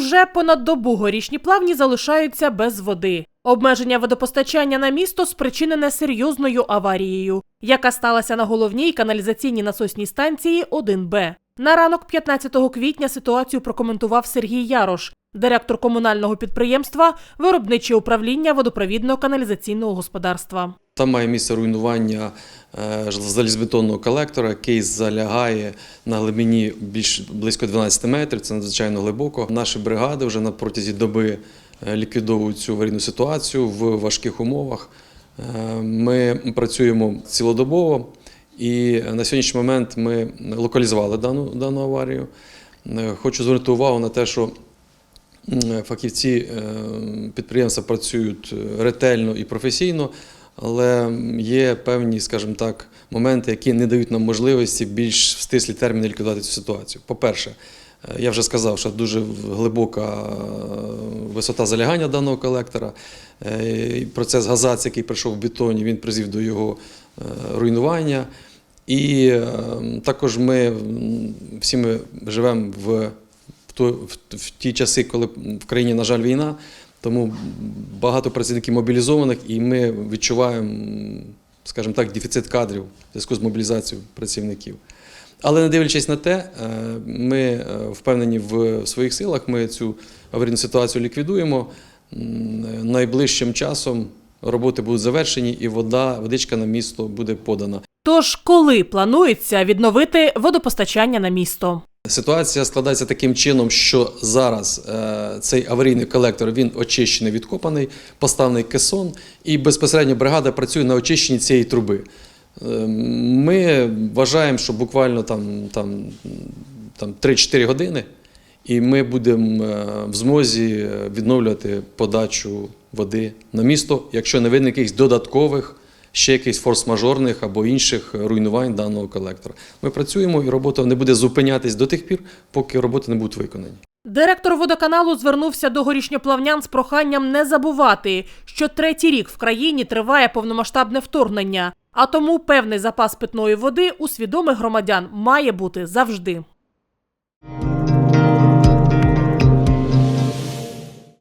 Уже понад добу горішні плавні залишаються без води. Обмеження водопостачання на місто спричинене серйозною аварією, яка сталася на головній каналізаційній насосній станції 1Б. На ранок 15 квітня ситуацію прокоментував Сергій Ярош, директор комунального підприємства Виробниче управління водопровідно-каналізаційного господарства. Там має місце руйнування е, залізбетонного колектора, який залягає на глибині більш близько 12 метрів. Це надзвичайно глибоко. Наші бригади вже на протязі доби е, ліквідовують цю аварійну ситуацію в важких умовах. Е, Ми працюємо цілодобово, і на сьогоднішній момент ми локалізували дану, дану аварію. Хочу звернути увагу на те, що Фахівці підприємства працюють ретельно і професійно, але є певні, скажімо так, моменти, які не дають нам можливості більш в стислі терміни ліквідувати цю ситуацію. По-перше, е, я вже сказав, що дуже глибока е, висота залягання даного колектора. Е, Процес газації, який пройшов в бетоні, він призвів до його руйнування. І е, також ми всі ми живемо в, в ті часи, коли в країні, на жаль, війна, тому багато працівників мобілізованих, і ми відчуваємо, скажімо так, дефіцит кадрів в зв'язку з мобілізацією працівників. Але не дивлячись на те, е, ми е, впевнені в своїх силах, ми цю аварійну ситуацію ліквідуємо. Найближчим часом роботи будуть завершені, і вода, водичка на місто буде подана. Тож, коли планується відновити водопостачання на місто? Ситуація складається таким чином, що зараз е, цей аварійний колектор він очищений, відкопаний, поставлений кесон, і безпосередньо бригада працює на очищенні цієї труби. Е, Ми вважаємо, що буквально там, там, там 3-4 години, і ми будемо е, в змозі відновлювати подачу води на місто, якщо не виникне якихось додаткових ще якихось форс-мажорних або інших руйнувань даного колектора. Ми працюємо і робота не буде зупинятись до тих пір, поки роботи не будуть виконані. Директор водоканалу звернувся до горішньоплавнян з проханням не забувати, що третій рік в країні триває повномасштабне вторгнення, а тому певний запас питної води у свідомих громадян має бути завжди.